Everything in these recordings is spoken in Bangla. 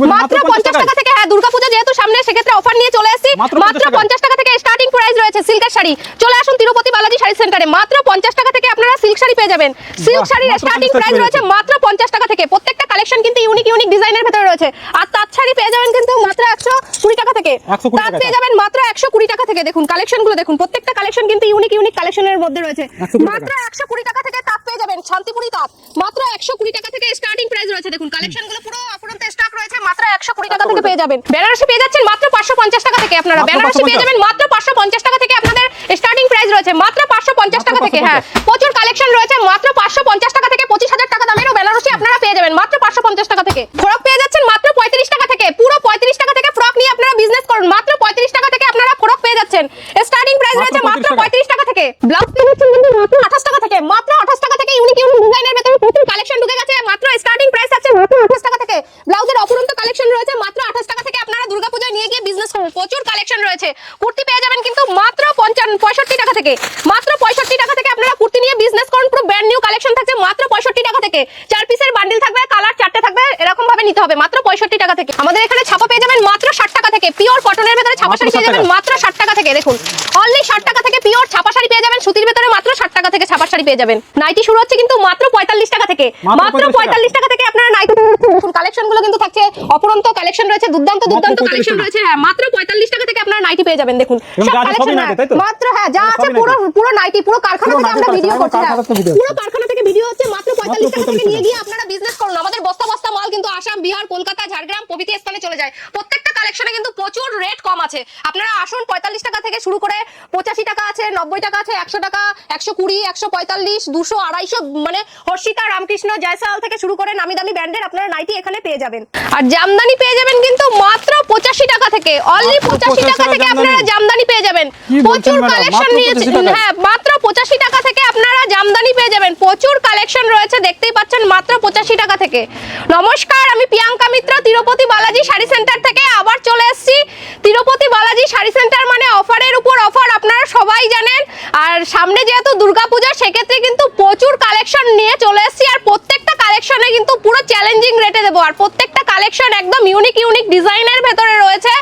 মাত্র মাত্র 50 টাকা থেকে হ্যাঁ দুর্গাপূজা যেহেতু সামনে সেক্ষেত্রে অফার নিয়ে চলে এসেছি মাত্র মাত্র 50 টাকা থেকে স্টার্টিং প্রাইস রয়েছে সিল্কের শাড়ি। চলে আসুন তিরুপতি বালাজি শাড়ি সেন্টারে মাত্র পঞ্চাশ টাকা থেকে আপনারা সিল্ক শাড়ি পেয়ে যাবেন। সিল্ক শাড়ির স্টার্টিং প্রাইস রয়েছে মাত্র টাকা থেকে। প্রত্যেকটা কালেকশন কিন্তু ইউনিক ইউনিক ডিজাইনের ভেতরে রয়েছে। আর তাঁত শাড়ি পেয়ে যাবেন কিন্তু মাত্র একশো কুড়ি টাকা থেকে। তাঁত পেয়ে যাবেন মাত্র একশো কুড়ি টাকা থেকে। দেখুন কালেকশনগুলো দেখুন। প্রত্যেকটা কালেকশন কিন্তু ইউনিক ইউনিক কালেকশনের মধ্যে রয়েছে। মাত্র একশো কুড়ি টাকা থেকে তাঁত পেয়ে যাবেন শান্তিপুরি তাঁত। মাত্র একশো কুড়ি টাকা থেকে স্টার্টিং প্রাইস রয়েছে। দেখুন কালেকশনগুলো পুরো রয়েছে মাত্র একশো কুড়ি টাকা থেকে পেয়ে যাবেন। বেনারসি পেয়ে যাচ্ছেন মাত্র পাঁচশো পঞ্চাশ টাকা থেকে আপনারা। বেনারসি পেয়ে যাবেন মাত্র পাঁচশো পঞ্চাশ টাকা থেকে আপনাদের স্টার্টিং প্রাইস রয়েছে। মাত্র পাঁচশো পঞ্চাশ টাকা থেকে হ্যাঁ। প্রচুর কালেকশন রয়েছে। মাত্র পাঁচশো পঞ্চাশ টাকা থেকে পঁচিশ হাজার টাকা দামেরও বেনারসি আপনারা পেয়ে যাবেন। মাত্র পাঁচশো পঞ্চাশ টাকা থেকে। ফ্রক পেয়ে যাচ্ছেন মাত্র পঁয়ত্রিশ টাকা থেকে। পুরো পঁয়ত্রিশ টাকা থেকে ফ্রক নিয়ে আপনারা বিজনেস করুন। মাত্র পঁয়ত্রিশ টাকা থেকে আপনারা ফ্রক পেয়ে যাচ্ছেন। স্টার্টিং প্রাইস রয়েছে মাত্র পঁয়ত্রিশ টাকা। থেকে। ব্লাউজ পেয়ে যাচ্ছেন কিন্তু মাত্র আঠাশ টাকা থেকে। মাত্র আঠাশ টাকা থেকে ইউনিক ইউনিক ডিজাইনের ভেতরে প্রচুর কালেকশন ঢুকে গেছে মাত্র স্টার্টিং প্রাইস আছে মাত্র আঠাশ টাকা থেকে ব্লাউজের অপরন্ত কালেকশন রয়েছে মাত্র আঠাশ টাকা থেকে আপনারা দুর্গাপূজায় নিয়ে গিয়ে বিজনেস করুন প্রচুর কালেকশন রয়েছে কুর্তি পেয়ে যাবেন কিন্তু মাত্র পঞ্চান্ন পঁয়ষট্টি টাকা থেকে মাত্র পঁয়ষট্টি টাকা থেকে আপনারা কুর্তি নিয়ে বিজনেস করুন পুরো ব্র্যান্ড নিউ কালেকশন থাকছে মাত্র পঁয়ষট্টি টাকা থেকে চার পিসের বান্ডিল থাকবে কালার চারটে থাকবে এরকম ভাবে নিতে হবে মাত্র পঁয়ষট্টি টাকা থেকে। আমাদের এখানে ছাপা পেয়ে যাবেন মাত্র ষাট টাকা থেকে। পিওর কটনের ভেতরে ছাপা শাড়ি পেয়ে যাবেন মাত্র ষাট টাকা থেকে। দেখুন অনলি ষাট টাকা থেকে পিওর ছাপা শাড়ি পেয়ে যাবেন। সুতির ভেতরে মাত্র ষাট টাকা থেকে ছাপা শাড়ি পেয়ে যাবেন। নাইটি শুরু হচ্ছে কিন্তু মাত্র পঁয়তাল্লিশ টাকা থেকে। মাত্র মাত্র 45 পঁয়তাল্লিশ টাকা থেকে আপনারা নাইটি কালেকশনগুলো কিন্তু থাকছে। অপরন্ত কালেকশন রয়েছে দুর্দান্ত দুর্দান্ত কালেকশন রয়েছে। হ্যাঁ মাত্র পঁয়তাল্লিশ টাকা থেকে আপনারা নাইটি পেয়ে যাবেন দেখুন। এবং সব যা আছে সবই কালেকশন নাইটি, তাই তো? মাত্র হ্যাঁ যা আছে পুরো পুরো নাইটি পুরো কারখানা থেকে আমরা ভিডিও করছি হ্যাঁ। পুরো কারখানা থেকে ভিডিও হচ্ছে মাত্র পঁয়তাল্লিশ টাকা থেকে নিয়ে গিয়ে আপনারা বিজনেস করুন। আমাদের বস্তা বস্তা মাল কিন্তু আসাম বিহার কলকাতা ঝাড়গ্রাম প্রভৃতি স্থানে চলে যায়। প্রত্যেকটা কালেকশনে কিন্তু প্রচুর রেট কম আছে। আপনারা আসুন পঁয়তাল্লিশ টাকা থেকে শুরু করে পঁচাশি টাকা আছে নব্বই টাকা আছে একশো টাকা একশো কুড়ি একশো পঁয়তাল্লিশ দুশো আড়াইশো মানে হর্ষিতা রামকৃষ্ণ জয়সাল থেকে শুরু করে নামি দামি ব্র্যান্ডের আপনারা নাইটি এখানে পেয়ে যাবেন। আর জামদানি পেয়ে যাবেন কিন্তু মাত্র পঁচাশি টাকা থেকে। অনলি পঁচাশি 85 টাকা থেকে আপনারা জামদানি। পেয়ে যাবেন। প্রচুর কালেকশন নিয়েছে হ্যাঁ মাত্র পঁচাশি টাকা থেকে জামদানি পেয়ে যাবেন। প্রচুর কালেকশন রয়েছে, দেখতেই পাচ্ছেন মাত্র পঁচাশি টাকা থেকে। নমস্কার, আমি প্রিয়াঙ্কা মিত্র, তিরুপতি বালাজি শাড়ি সেন্টার থেকে আবার চলে এসেছি। তিরুপতি বালাজি শাড়ি সেন্টার মানে অফারের উপর অফার, আপনারা সবাই জানেন। আর সামনে যেহেতু দুর্গাপূজা, সেক্ষেত্রে কিন্তু প্রচুর কালেকশন নিয়ে চলে এসেছি। আর প্রত্যেকটা কালেকশনে কিন্তু পুরো চ্যালেঞ্জিং রেটে দেবো। আর প্রত্যেকটা কালেকশন একদম ইউনিক ইউনিক ডিজাইনের ভেতরে রয়েছে।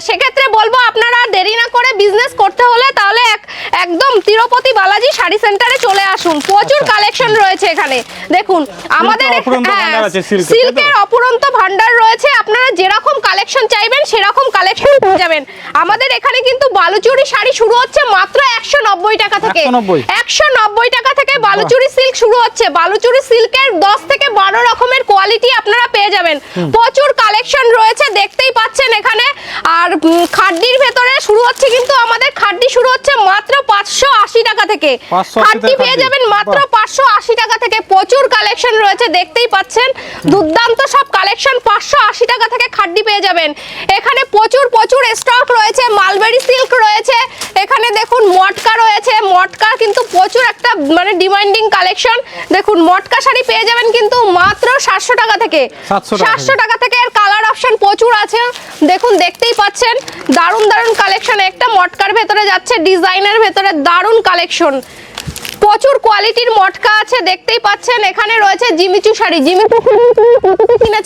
সেক্ষেত্রে বলব, আপনারা দেরি না করে বিজনেস করতে হলে তাহলে এক- একদম তিরুপতি বালাজি শাড়ি সেন্টারে চলে আসুন প্রচুর আচ্ছা। কালেকশন রয়েছে এখানে। দেখুন আমাদের হ্যাঁ, সিল্কের, অপুরন্ত ভান্ডার রয়েছে। আপনারা যেরকম কালেকশন চাইবেন সেরকম কালেকশন পেয়ে যাবেন। আমাদের এখানে কিন্তু বালুচুরি শাড়ি শুরু হচ্ছে মাত্র একশো নব্বই টাকা থেকে। 190 একশো নব্বই টাকা বালুচুরি সিল্ক শুরু হচ্ছে। বালুচুরি সিল্কের দশ থেকে বারো রকমের কোয়ালিটি আপনারা পেয়ে যাবেন। প্রচুর কালেকশন রয়েছে দেখতেই পাচ্ছেন এখানে। আর খাড্ডির ভেতরে শুরু হচ্ছে কিন্তু আমাদের খাড্ডি শুরু হচ্ছে মাত্র পাঁচশো আশি টাকা থেকে। 580 খাড্ডি পেয়ে যাবেন মাত্র বাহ। পাঁচশো আশি টাকা থেকে। প্রচুর কালেকশন রয়েছে দেখতেই পাচ্ছেন। দুর্দান্ত সব কালেকশন পাঁচশো আশি টাকা থেকে খাড্ডি পেয়ে যাবেন। এখানে প্রচুর প্রচুর স্টক রয়েছে। মালবেরি সিল্ক রয়েছে। এখানে দেখুন মটকা রয়েছে। মটকা কিন্তু প্রচুর একটা মানে ডিমান্ডিং কালেকশন দেখুন মটকা শাড়ি পেয়ে যাবেন কিন্তু মাত্র সাতশো টাকা থেকে। সাতশো টাকা থেকে এর কালার অপশন প্রচুর আছে। দেখুন দেখতেই পাচ্ছেন দারুণ দারুণ কালেকশন একটা মটকার ভেতরে যাচ্ছে ডিজাইনের ভেতরে দারুণ কালেকশন প্রচুর কোয়ালিটির মটকা আছে দেখতেই পাচ্ছেন। এখানে রয়েছে Jimmy Choo sari. Jimmy Choo sari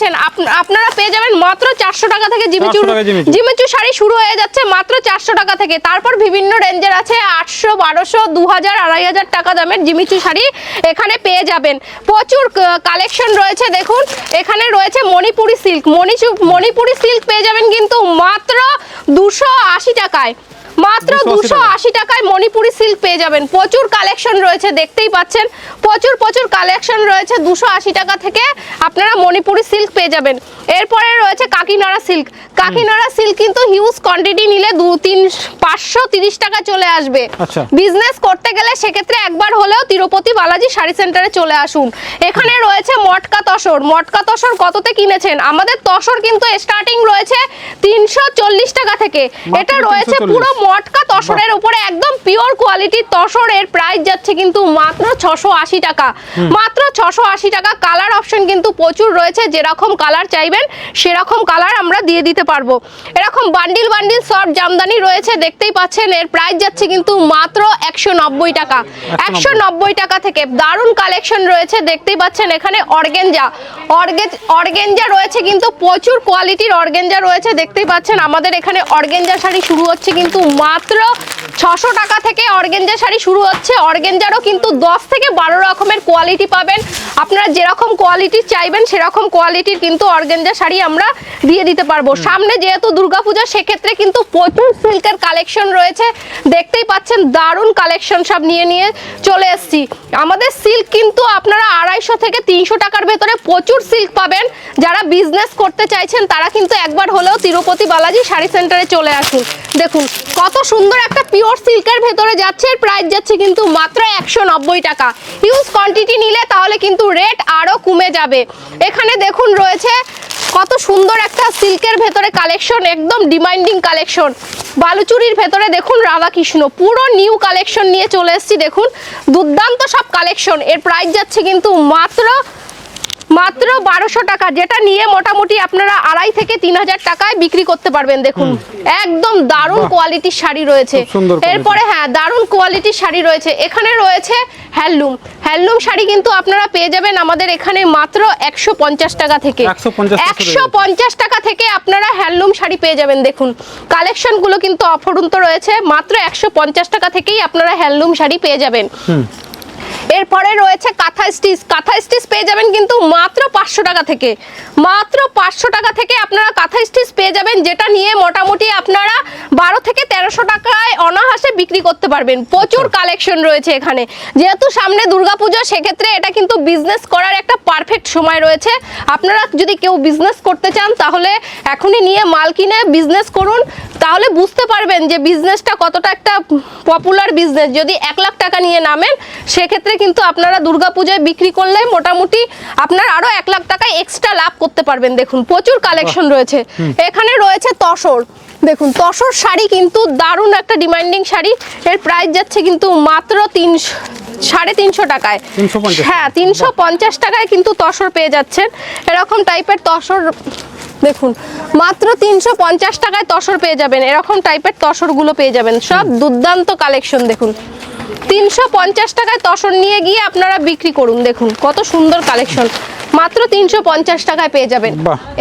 up- আপনারা পেয়ে যাবেন মাত্র চারশো টাকা থেকে জিমিচু জিমিচু। জিমিচু শাড়ি শুরু হয়ে যাচ্ছে মাত্র চারশো টাকা থেকে। তারপর বিভিন্ন রেঞ্জের আছে আটশো বারোশো দু হাজার আড়াই হাজার টাকা দামের জিমিচু শাড়ি এখানে পেয়ে যাবেন। প্রচুর কালেকশন রয়েছে দেখুন এখানে রয়েছে মণিপুরি সিল্ক। মণিচু মণিপুরি সিল্ক পেয়ে যাবেন কিন্তু মাত্র দুশো আশি টাকায়। মাত্র দুশো আশি টাকায় মণিপুরি সিল্ক পেয়ে যাবেন। প্রচুর কালেকশন রয়েছে দেখতেই পাচ্ছেন। প্রচুর প্রচুর কালেকশন রয়েছে। দুশো আশি টাকা থেকে আপনারা মণিপুরি সিল্ক পেয়ে যাবেন। এরপরে রয়েছে কাকিনাড়া সিল্ক। কাকিনাড়া সিল্ক কিন্তু হিউজ কোয়ান্টিটি নিলে দু তিন পাঁচশো তিরিশ টাকা চলে আসবে। আচ্ছা। বিজনেস করতে গেলে সেক্ষেত্রে একবার হলেও তিরুপতি বালাজি শাড়ি সেন্টারে চলে আসুন। এখানে রয়েছে মটকা তসর। মটকা তসর কততে কিনেছেন? আমাদের তসর কিন্তু স্টার্টিং রয়েছে তিনশো চল্লিশ টাকা থেকে। এটা রয়েছে পুরো মটকা তসরের উপরে একদম পিওর কোয়ালিটির তসরের প্রাইস যাচ্ছে কিন্তু মাত্র ছশো আশি টাকা। মাত্র ছশো আশি টাকা। কালার অপশন কিন্তু প্রচুর রয়েছে। যেরকম কালার চাইবেন সেরকম কালার আমরা দিয়ে দিতে পারব। এরকম বান্ডিল বান্ডিল সব জামদানি রয়েছে, দেখতেই পাচ্ছেন, এর প্রাইস যাচ্ছে কিন্তু মাত্র একশো নব্বই টাকা। একশো নব্বই টাকা থেকে দারুণ কালেকশন রয়েছে, দেখতেই পাচ্ছেন এখানে অর্গেজ অর্গেঞ্জা রয়েছে কিন্তু প্রচুর কোয়ালিটির অর্গেঞ্জা রয়েছে, দেখতেই পাচ্ছেন আমাদের এখানে অর্গেঞ্জা শাড়ি শুরু হচ্ছে কিন্তু মাত্র ছশো টাকা থেকে অর্গেঞ্জা শাড়ি শুরু হচ্ছে। অর্গেঞ্জারও কিন্তু দশ থেকে বারো রকমের কোয়ালিটি পাবেন। আপনারা যেরকম কোয়ালিটির চাইবেন, সেরকম কোয়ালিটির কিন্তু অর্গেঞ্জা শাড়ি আমরা দিয়ে দিতে পারব। সামনে যেহেতু দুর্গাপূজা সেক্ষেত্রে কিন্তু প্রচুর সিল্কের কালেকশন রয়েছে। দেখতেই পাচ্ছেন দারুণ কালেকশন সব নিয়ে নিয়ে চলে এসেছি। আমাদের সিল্ক কিন্তু আপনারা আড়াইশো থেকে তিনশো টাকার ভেতরে প্রচুর সিল্ক পাবেন। যারা বিজনেস করতে চাইছেন তারা কিন্তু একবার হলেও তিরুপতি বালাজি শাড়ি সেন্টারে চলে আসুন। দেখুন কত সুন্দর একটা পিওর সিল্কের ভেতরে যাচ্ছে এর প্রাইস যাচ্ছে কিন্তু মাত্র একশো নব্বই টাকা। হিউজ কোয়ান্টিটি নিলে তাহলে কিন্তু রেট আরও কমে যাবে। এখানে দেখুন রয়েছে কত সুন্দর একটা সিল্কের ভেতরে কালেকশন, একদম ডিমান্ডিং কালেকশন। বালুচুরির ভেতরে দেখুন রাধাকৃষ্ণ, পুরো নিউ কালেকশন নিয়ে চলে এসেছি, দেখুন। দুর্দান্ত সব কালেকশন, এর প্রাইস যাচ্ছে কিন্তু মাত্র মাত্র বারোশো টাকা যেটা নিয়ে মোটামুটি আপনারা আড়াই থেকে তিন হাজার টাকায় বিক্রি করতে পারবেন দেখুন। একদম দারুণ কোয়ালিটির শাড়ি রয়েছে। এরপরে হ্যাঁ দারুণ কোয়ালিটির শাড়ি রয়েছে। এখানে রয়েছে হ্যান্ডলুম। হ্যান্ডলুম শাড়ি কিন্তু আপনারা পেয়ে যাবেন আমাদের এখানে মাত্র একশো পঞ্চাশ টাকা থেকে। একশো পঞ্চাশ টাকা থেকে আপনারা হ্যান্ডলুম শাড়ি পেয়ে যাবেন দেখুন। কালেকশনগুলো কিন্তু অফরন্ত রয়েছে। মাত্র একশো পঞ্চাশ টাকা থেকেই আপনারা হ্যান্ডলুম শাড়ি পেয়ে যাবেন। এরপরে রয়েছে কাঁথা স্টিচ। কাঁথা স্টিচ পেয়ে যাবেন কিন্তু মাত্র পাঁচশো টাকা থেকে। মাত্র পাঁচশো টাকা থেকে আপনারা কাঁথা স্টিচ পেয়ে যাবেন যেটা নিয়ে মোটামুটি আপনারা বারো থেকে তেরোশো টাকায় অনাহাসে বিক্রি করতে পারবেন। প্রচুর কালেকশন রয়েছে এখানে। যেহেতু সামনে দুর্গাপুজো সেক্ষেত্রে এটা কিন্তু বিজনেস করার একটা পারফেক্ট সময় রয়েছে। আপনারা যদি কেউ বিজনেস করতে চান তাহলে এখনই নিয়ে মাল কিনে বিজনেস করুন। তাহলে বুঝতে পারবেন যে বিজনেসটা কতটা একটা পপুলার বিজনেস যদি এক লাখ টাকা নিয়ে নামেন সেক্ষেত্রে কিন্তু আপনারা দুর্গাপূজায় বিক্রি করলে মোটামুটি আপনার আরও এক লাখ টাকা এক্সট্রা লাভ করতে পারবেন। দেখুন প্রচুর কালেকশন রয়েছে। এখানে রয়েছে তসর। দেখুন তসর শাড়ি কিন্তু দারুণ একটা ডিমান্ডিং শাড়ি। এর প্রাইস যাচ্ছে কিন্তু মাত্র তিনশো সাড়ে তিনশো টাকায়। হ্যাঁ তিনশো পঞ্চাশ টাকায় কিন্তু তসর পেয়ে যাচ্ছেন। এরকম টাইপের তসর দেখুন মাত্র তিনশো পঞ্চাশ টাকায় তসর পেয়ে যাবেন। এরকম টাইপের তসরগুলো পেয়ে যাবেন। সব দুর্দান্ত কালেকশন দেখুন। তিনশো পঞ্চাশ টাকায় তসর নিয়ে গিয়ে আপনারা বিক্রি করুন। দেখুন কত সুন্দর কালেকশন মাত্র তিনশো পঞ্চাশ টাকায় পেয়ে যাবেন।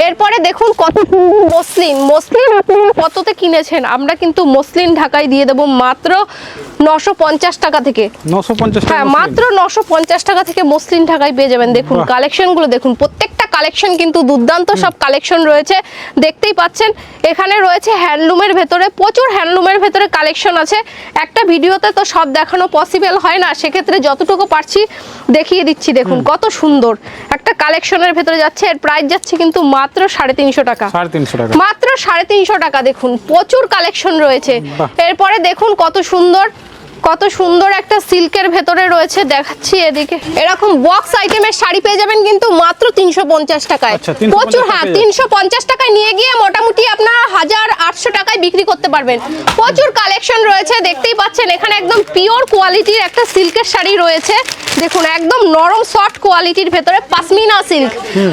এরপরে দেখুন কত মসলিন মসলিন কততে কিনেছেন? আমরা কিন্তু মসলিন ঢাকায় দিয়ে দেবো মাত্র নশো পঞ্চাশ টাকা থেকে। নশো পঞ্চাশ হ্যাঁ মাত্র নশো পঞ্চাশ টাকা থেকে মসলিন ঢাকায় পেয়ে যাবেন। দেখুন বাহ। কালেকশনগুলো দেখুন। প্রত্যেকটা কালেকশন কিন্তু দুর্দান্ত সব কালেকশন রয়েছে। দেখতেই পাচ্ছেন এখানে রয়েছে হ্যান্ডলুমের ভেতরে প্রচুর হ্যান্ডলুমের ভেতরে কালেকশন আছে। একটা ভিডিওতে তো সব দেখানো পসিবল হয় না। সেক্ষেত্রে যতটুকু পারছি দেখিয়ে দিচ্ছি। দেখুন কত সুন্দর। একটা কালেকশনের ভেতরে যাচ্ছে এর প্রাইস যাচ্ছে কিন্তু মাত্র সাড়ে তিনশো টাকা। সাড়ে তিনশো টাকা। মাত্র সাড়ে তিনশো টাকা দেখুন প্রচুর কালেকশন রয়েছে। এরপরে দেখুন কত সুন্দর কত সুন্দর একটা সিল্কের ভেতরে রয়েছে দেখাচ্ছি এদিকে। এরকম বক্স আইটেমের শাড়ি পেয়ে যাবেন কিন্তু মাত্র তিনশো পঞ্চাশ টাকায়। আচ্ছা, 350 প্রচুর হ্যাঁ। তিনশো পঞ্চাশ টাকায় নিয়ে গিয়ে মোটামুটি আপনারা হাজার আটশো টাকায় বিক্রি পারবেন। প্রচুর কালেকশন রয়েছে দেখতেই পাচ্ছেন এখানে একদম পিওর কোয়ালিটির একটা সিল্কের শাড়ি রয়েছে। দেখুন একদম নরম সফট কোয়ালিটির ভেতরে পাসমিনা সিল্ক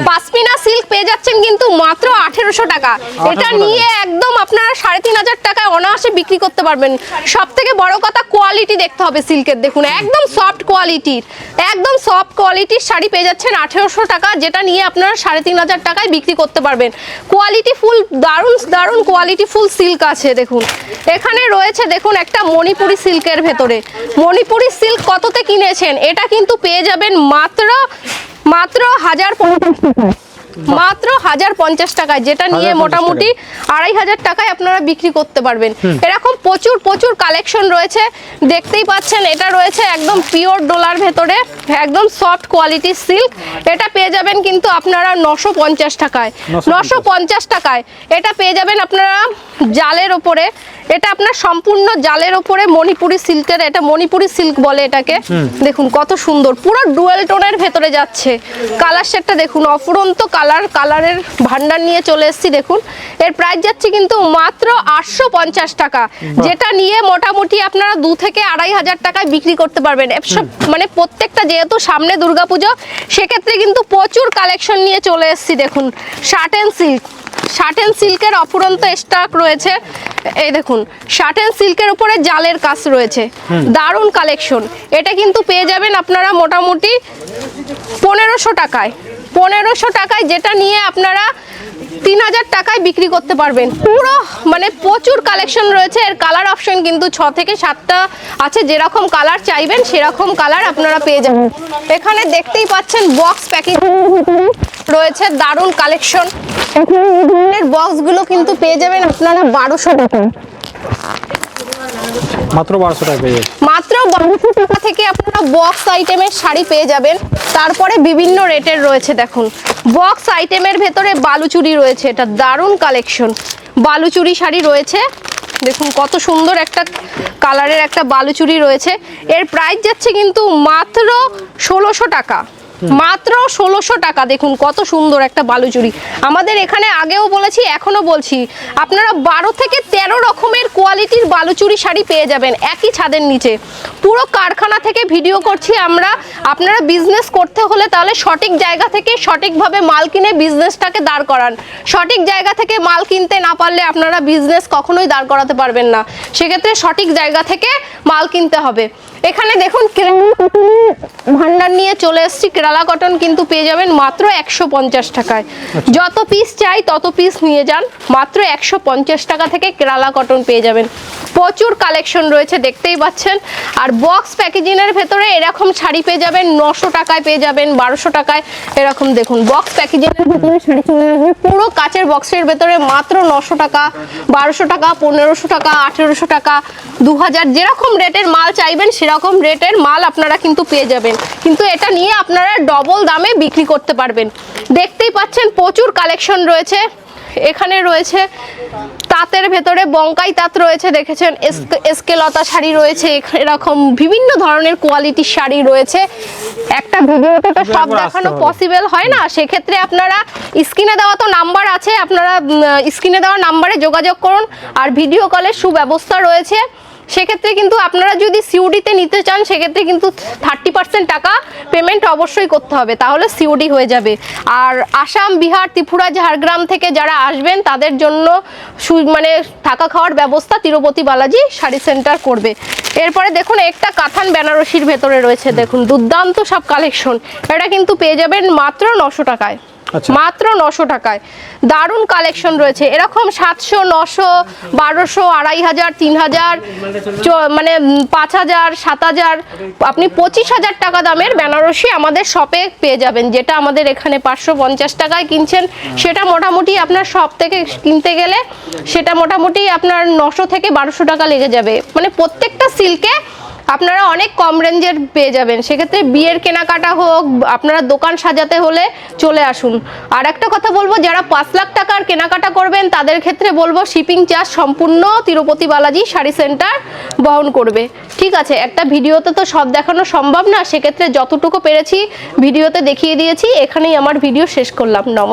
পাসমিনা সিল্ক পেয়ে যাচ্ছেন কিন্তু মাত্র আঠেরোশো টাকা। এটা নিয়ে একদম আপনারা সাড়ে তিন হাজার টাকায় অনায়াসে বিক্রি করতে পারবেন। সব থেকে বড় কথা কোয়ালিটি দেখতে হবে সিল্কের দেখুন একদম সফট কোয়ালিটির একদম সফট কোয়ালিটির শাড়ি পেয়ে যাচ্ছেন আঠেরোশো টাকা যেটা নিয়ে আপনারা সাড়ে তিন হাজার টাকায় বিক্রি করতে পারবেন। কোয়ালিটি ফুল দারুণ দারুণ কোয়ালিটি ফুল সিল্ক আছে দেখুন। এখানে রয়েছে, দেখুন, একটা মণিপুরি সিল্কের ভেতরে। মণিপুরি সিল্ক কততে কিনেছেন? এটা কিন্তু পেয়ে যাবেন মাত্র মাত্র হাজার পঞ্চাশ টাকায়। মাত্র হাজার পঞ্চাশ টাকায় যেটা নিয়ে মোটামুটি আড়াই হাজার টাকায় আপনারা বিক্রি করতে পারবেন। এরকম প্রচুর প্রচুর কালেকশন রয়েছে। দেখতেই পাচ্ছেন এটা রয়েছে একদম পিওর ডোলার ভেতরে একদম সফট কোয়ালিটি সিল্ক এটা পেয়ে যাবেন কিন্তু আপনারা নশো পঞ্চাশ টাকায়। নশো পঞ্চাশ টাকায়। এটা পেয়ে যাবেন আপনারা জালের ওপরে। এটা আপনার সম্পূর্ণ জালের ওপরে মণিপুরি সিল্কের এটা মণিপুরি সিল্ক বলে এটাকে। দেখুন কত সুন্দর। পুরো ডুয়েল টোনের ভেতরে যাচ্ছে। কালার সেটটা দেখুন অফুরন্ত কালার কালারের ভান্ডার নিয়ে চলে এসেছি দেখুন। এর প্রাইস যাচ্ছে কিন্তু মাত্র আটশো পঞ্চাশ টাকা। যেটা নিয়ে মোটামুটি আপনারা দু থেকে আড়াই হাজার টাকায় বিক্রি করতে পারবেন। এসব মানে প্রত্যেকটা যেহেতু সামনে দুর্গাপুজো সেক্ষেত্রে কিন্তু প্রচুর কালেকশন নিয়ে চলে এসেছি দেখুন। Shirt and silk shirt and সিল্কের অপুরন্ত স্টক রয়েছে। এই দেখুন শার্টেন সিল্কের উপরে জালের কাজ রয়েছে। দারুণ কালেকশন এটা কিন্তু পেয়ে যাবেন আপনারা মোটামুটি পনেরোশো টাকায়। পনেরোশো টাকায় যেটা নিয়ে আপনারা তিন হাজার টাকায় বিক্রি করতে পারবেন। পুরো মানে প্রচুর কালেকশন রয়েছে। এর কালার অপশন কিন্তু ছ থেকে সাতটা আছে। যেরকম কালার চাইবেন, সেরকম কালার আপনারা পেয়ে যাবেন। এখানে দেখতেই পাচ্ছেন বক্স প্যাকেজ রয়েছে। দারুণ কালেকশন ধরনের বক্সগুলো কিন্তু পেয়ে যাবেন আপনারা বারোশো টাকায়। মাত্র বারোশো টাকা পেয়ে যাচ্ছে মাত্র বারোশো টাকা থেকে আপনারা বক্স আইটেমের শাড়ি পেয়ে যাবেন। তারপরে বিভিন্ন রেটের রয়েছে, দেখুন। বক্স আইটেমের ভেতরে বালুচুরি রয়েছে, এটা দারুণ কালেকশন বালুচুরি শাড়ি রয়েছে, দেখুন কত সুন্দর একটা কালারের একটা বালুচুরি রয়েছে। এর প্রাইস যাচ্ছে কিন্তু মাত্র ষোলোশো টাকা। মাত্র ষোলোশো টাকা, দেখুন কত সুন্দর একটা বালুচুরি। আমাদের এখানে আগেও বলেছি এখনও বলছি। আপনারা বারো থেকে তেরো রকমের কোয়ালিটির বালুচুরি শাড়ি পেয়ে যাবেন একই ছাদের নিচে। পুরো কারখানা থেকে ভিডিও করছি আমরা। আপনারা বিজনেস করতে হলে তাহলে সঠিক জায়গা থেকে সঠিকভাবে মাল কিনে বিজনেসটাকে দাঁড় করান। সঠিক জায়গা থেকে মাল কিনতে না পারলে আপনারা বিজনেস কখনোই দাঁড় করাতে পারবেন না। সেক্ষেত্রে সঠিক জায়গা থেকে মাল কিনতে হবে। এখানে দেখুন কেরালা ভান্ডার নিয়ে চলে এসেছি। কেরালা কটন কিন্তু পেয়ে যাবেন মাত্র একশো পঞ্চাশ টাকায়। যত পিস চাই তত পিস নিয়ে যান। মাত্র একশো পঞ্চাশ টাকা থেকে কেরালা কটন পেয়ে যাবেন। প্রচুর কালেকশন রয়েছে দেখতেই পাচ্ছেন। আর বক্স প্যাকেজিংয়ের ভেতরে এরকম শাড়ি পেয়ে যাবেন নশো টাকায় পেয়ে যাবেন বারোশো টাকায়। এরকম দেখুন বক্স প্যাকেজিংয়ের ভেতরে শাড়ি চলে আসবে। পুরো কাচের বক্সের ভেতরে মাত্র নশো টাকা বারোশো টাকা পনেরোশো টাকা আঠেরোশো টাকা দু হাজার যেরকম রেটের মাল চাইবেন সেরকম রেটের মাল আপনারা কিন্তু পেয়ে যাবেন। কিন্তু এটা নিয়ে আপনারা ডবল দামে বিক্রি করতে পারবেন। দেখতেই পাচ্ছেন প্রচুর কালেকশন রয়েছে। এখানে রয়েছে তাঁতের ভেতরে বঙ্কাই তাঁত রয়েছে দেখেছেন? এস- এসকেলতা শাড়ি রয়েছে এরকম বিভিন্ন ধরনের কোয়ালিটির শাড়ি রয়েছে। একটা ভিডিওতে তো সব দেখানো। পসিবল হয় না? সেক্ষেত্রে আপনারা স্ক্রিনে দেওয়া তো নাম্বার আছে আপনারা স্ক্রিনে দেওয়া নাম্বারে যোগাযোগ করুন। আর ভিডিও কলের সুব্যবস্থা রয়েছে। সেক্ষেত্রে কিন্তু আপনারা যদি সিউডিতে নিতে চান, সেক্ষেত্রে কিন্তু থার্টি পার্সেন্ট টাকা পেমেন্ট অবশ্যই করতে হবে। তাহলে সিউডি হয়ে যাবে। আর আসাম, বিহার, ত্রিপুরা, ঝাড়গ্রাম থেকে যারা আসবেন, তাদের জন্য মানে থাকা খাওয়ার ব্যবস্থা তিরুপতি বালাজি শাড়ি সেন্টার করবে। এরপরে দেখুন, একটা কাথান বেনারসির ভেতরে রয়েছে। দেখুন, দুর্দান্ত সব কালেকশন এটা কিন্তু পেয়ে যাবেন মাত্র নশো টাকায়। মাত্র নশো টাকায়। দারুণ কালেকশন রয়েছে। এরকম সাতশো, নশো, বারোশো, আড়াই হাজার, তিন হাজার মানে পাঁচ হাজার, সাত হাজার, আপনি পঁচিশ হাজার টাকা দামের বেনারসি আমাদের শপে পেয়ে যাবেন, যেটা আমাদের এখানে পাঁচশো পঞ্চাশ টাকায় কিনছেন। সেটা মোটামুটি আপনার শপ থেকে কিনতে গেলে, সেটা মোটামুটি আপনার নশো থেকে বারোশো টাকা লেগে যাবে। মানে প্রত্যেকটা সিল্কে আপনারা অনেক কম রেঞ্জের পেয়ে যাবেন। সেক্ষেত্রে বিয়ের কেনাকাটা হোক, আপনারা দোকান সাজাতে হলে চলে আসুন। আর একটা কথা বলব, যারা পাঁচ লাখ টাকার কেনাকাটা করবেন, তাদের ক্ষেত্রে বলব শিপিং চার্জ সম্পূর্ণ তিরুপতি বালাজি শাড়ি সেন্টার বহন করবে। ঠিক আছে, একটা ভিডিওতে তো সব দেখানো সম্ভব না, সেক্ষেত্রে যতটুকু পেরেছি, ভিডিওতে দেখিয়ে দিয়েছি, এখানেই আমার ভিডিও শেষ করলাম। নমস্কার।